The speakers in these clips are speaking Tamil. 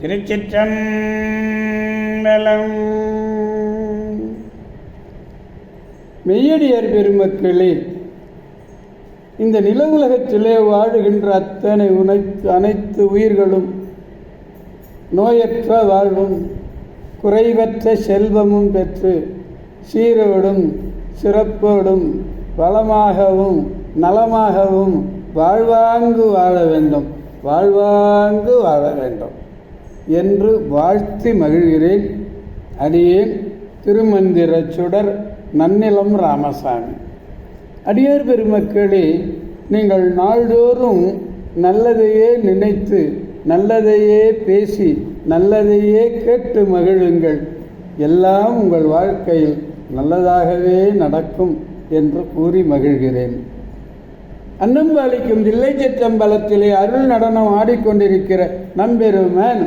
திருச்சிற்றம்பலம். மெய்யடியார் பெருமக்களே இந்த நில உலகத்திலே வாழுகின்ற அத்தனை உனைத்து அனைத்து உயிர்களும் நோயற்ற வாழ்வும் குறைவற்ற செல்வமும் பெற்று சீரோடும் சிறப்போடும் வளமாகவும் நலமாகவும் வாழ்வாங்கு வாழ வேண்டும். வாழ்வாங்கு வாழ வேண்டும். என்று வாழ்த்தி மகிழ்கிறேன். அடியேன் திருமந்திர சுடர் நன்னிலம் ராமசாமி. அடியார் பெருமக்களே நீங்கள் நாள்தோறும் நல்லதையே நினைத்து நல்லதையே பேசி நல்லதையே கேட்டு மகிழுங்கள். எல்லாம் உங்கள் வாழ்க்கையில் நல்லதாகவே நடக்கும் என்று கூறி மகிழ்கிறேன். அன்னம்பாலிக்கும் தில்லை சிற்றம்பலத்திலே அருள் நடனம் ஆடிக்கொண்டிருக்கிற நம்பெருமான்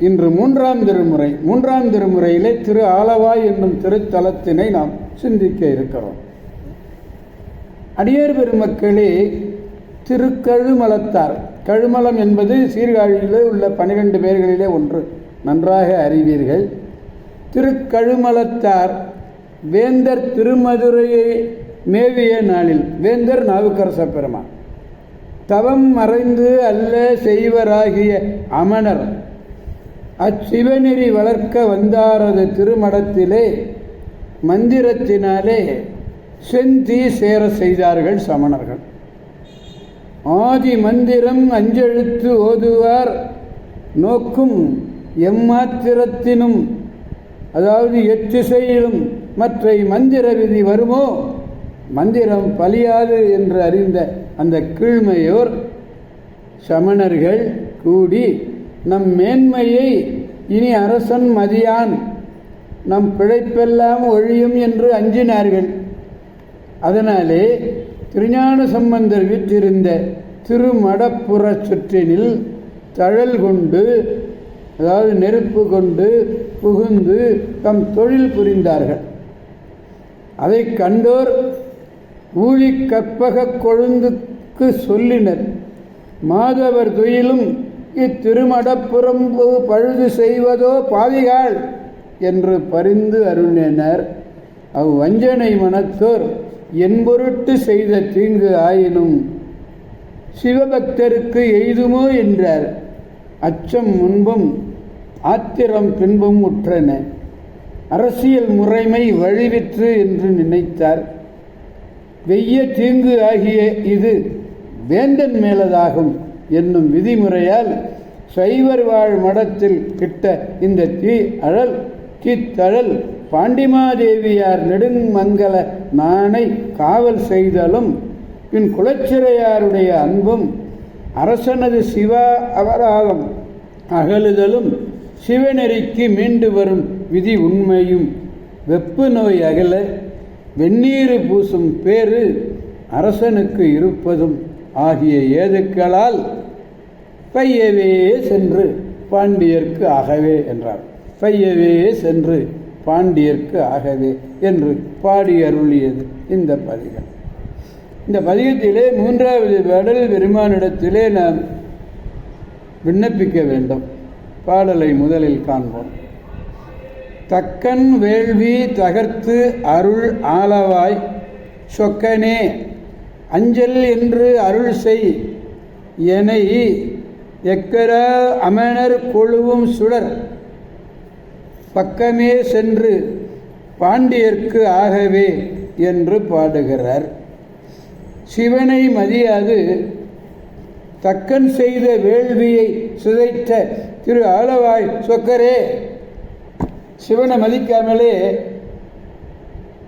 இன்று மூன்றாம் திருமுறை. மூன்றாம் திருமுறையிலே திரு ஆலவாய் என்னும் திருத்தலத்தினை நாம் சிந்திக்க இருக்கிறோம். அடியார் பெருமக்களே திருக்கழுமலத்தார். கழுமலம் என்பது சீர்காழியிலே உள்ள பனிரெண்டு பேர்களிலே ஒன்று. நன்றாக அறிவீர்கள். திருக்கழுமலத்தார் வேந்தர் திருமதுரையை மேவிய நாளில் வேந்தர் நாவுக்கரச பெருமான். தவம் மறைந்து அல்ல செய்வராகிய அமணர். அச்சிவநெறி வளர்க்க வந்தாரது திருமடத்திலே மந்திரத்தினாலே செந்தி சேர செய்தார்கள் சமணர்கள். ஆதி மந்திரம் அஞ்செழுத்து ஓதுவார். நோக்கும் எம்மாத்திரத்தினும் அதாவது எத்திசையிலும் மற்ற மந்திர விதி வருமோ? மந்திரம் பலியாது என்று அறிந்த அந்த கீழ்மையோர் சமணர்கள் கூடி நம் மேன்மையை இனி அரசன் மதியான். நம் பிழைப்பெல்லாம் ஒழியும் என்று அஞ்சினார்கள். அதனாலே திருஞான சம்பந்தர் விற்றிருந்த திருமடப்புற சுற்றினில் தழல் கொண்டு அதாவது நெருப்பு கொண்டு புகுந்து தம் தொழில் புரிந்தார்கள். அதை கண்டோர் ஊழி கற்பக கொழுந்துக்கு சொல்லினர். மாதவர் துயிலும் இத்திருமடப்புறம் பழுது செய்வதோ பாவிகள் என்று பரிந்து அருளினர். அவ் வஞ்சனை மனத்தோர் என்பொருட்டு செய்த தீங்கு ஆயினும் சிவபக்தருக்கு எய்துமோ என்றார். அச்சம் முன்பும் ஆத்திரம் பின்பும் உற்றன. அரசியல் முறைமை வழிவிற்று என்று நினைத்தார். வெய்ய தீங்கு ஆகிய இது வேந்தன் மேலதாகும். என்னும் விதிமுறையால் சைவர் வாழ் மடத்தில் கிட்ட இந்த தீ அழல் தீத்தழல் பாண்டிமாதேவியார் நெடுமங்கல நானை காவல் செய்தலும் பின் குலச்சிறையாருடைய அன்பும் அரசனது சிவா அபராதம் அகலுதலும் சிவநெறிக்கு மீண்டு வரும் விதி உண்மையும் வெப்பு நோய் அகல வெந்நீர் பூசும் பேறு அரசனுக்கு இருப்பதும் ஆகிய ஏதுக்களால் பையவே சென்று பாண்டியர்க்கு ஆகவே என்றார். பையவே சென்று பாண்டியர்க்கு ஆகவே என்று பாடி அருளியது இந்த பதிகம். இந்த பதிகத்திலே மூன்றாவது பாடல் பெருமானிடத்திலே நாம் விண்ணப்பிக்க வேண்டும். பாடலை முதலில் காண்போம். தக்கன் வேள்வி தகர்த்து அருள் ஆளவாய் சொக்கனே அஞ்சல் என்று அருள் செய் என எக்கர அமணர் கொழுவும் சுடர். பக்கமே சென்று பாண்டியர்க்கு ஆகவே என்று பாடுகிறார். சிவனை மதியாது தக்கன் செய்த வேள்வியை சிதைத்த திரு ஆலவாய் சொக்கரே. சிவனை மதிக்காமலே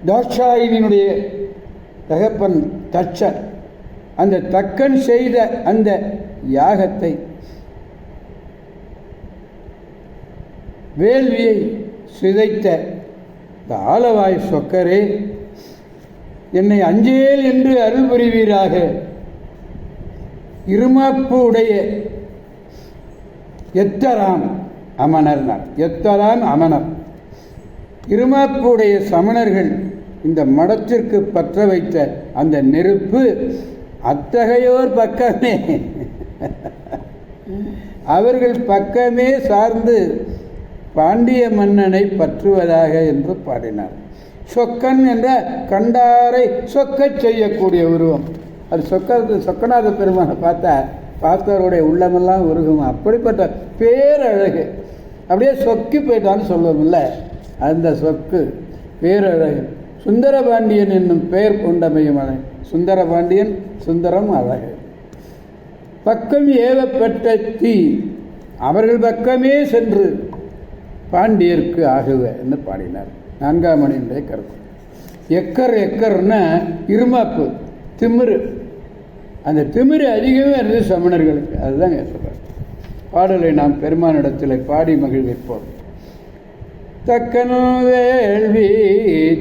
தாட்சாயினுடைய தகப்பன் தச்சன். அந்த தக்கன் செய்த அந்த யாகத்தை வேள்வியை சிதைத்த இந்த ஆலவாய் சொக்கரே என்னை அஞ்சேல் என்று அருள் புரிவீராக. இருமாப்பு உடைய எத்தராம் அமணர்னார் எத்தராம் அமணர். இருமாப்பு உடைய சமணர்கள் இந்த மடத்திற்கு பற்ற வைத்த அந்த நெருப்பு அத்தகையோர் பக்கமே. அவர்கள் பக்கமே சார்ந்து பாண்டிய மன்னனை பற்றுவதாக என்று பாடினார். சொக்கன் என்ற கண்டாரை சொக்கச் செய்யக்கூடிய உருவம். அது சொக்க சொக்கநாத பெருமானை பார்த்தா பார்த்தவருடைய உள்ளமெல்லாம் உருகும். அப்படிப்பட்ட பேரழகு. அப்படியே சொக்கி போயிட்டான்னு சொல்லுவோம்ல அந்த சொக்கு பேரழகு. சுந்தரபாண்டியன் என்னும் பெயர் கொண்டமையும் அழகு சுந்தரபாண்டியன் சுந்தரம் அழகு. பக்கம் ஏவப்பட்ட தீ. அவர்கள் பக்கமே சென்று பாண்டியருக்கு ஆகுவ என்று பாடினார். நான்காம் மணியினுடைய கருத்து. எக்கர் எக்கர்னா இருமாப்பு திமிரு. அந்த திமிரு அதிகமே இருந்தது சமணர்களுக்கு. அதுதான் சொல்கிறார் பாடலை. நாம் பெருமானிடத்தில் பாடி மகிழ்விப்போம் தக்கன் வேள்வி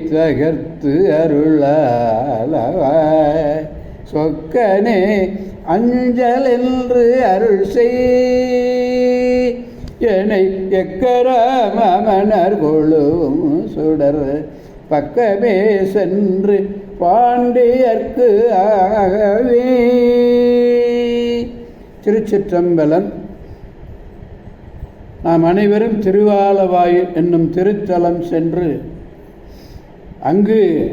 தகர்த்து அருளாலவாய் சொக்கனே அஞ்சல் என்று அருள் செய். என்னை எக்கராமனர் கொழுவும் சுடர். பக்கமே சென்று பாண்டியர்க்கு ஆகவே. திருச்சிற்றம்பலம். நாம் அனைவரும் திருவாலவாயு என்னும் திருத்தலம் சென்று அங்கு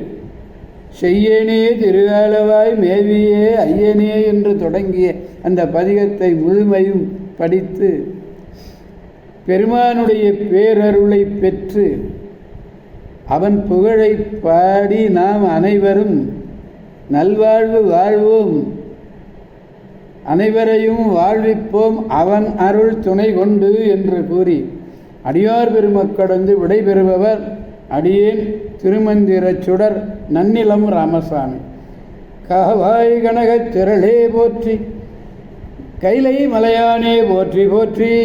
செய்யனே திருவாலவாய் மேவியே ஐயனே என்று தொடங்கிய அந்த பதிகத்தை முழுமையும் படித்து பெருமானுடைய பேரருளை பெற்று அவன் புகழை பாடி நாம் அனைவரும் நல்வாழ்வு வாழ்வோம். அனைவரையும் வாழ்விப்போம். அவன் அருள் துணை கொண்டு என்று கூறி அடியார் பெருமக்கடந்து விடைபெறுபவர் அடியேன் திருமந்திரச் சுடர் நன்னிலம் ராமசாமி. கவாய் கனகத் திரளே போற்றி கைலை மலையானே போற்றி போற்றி.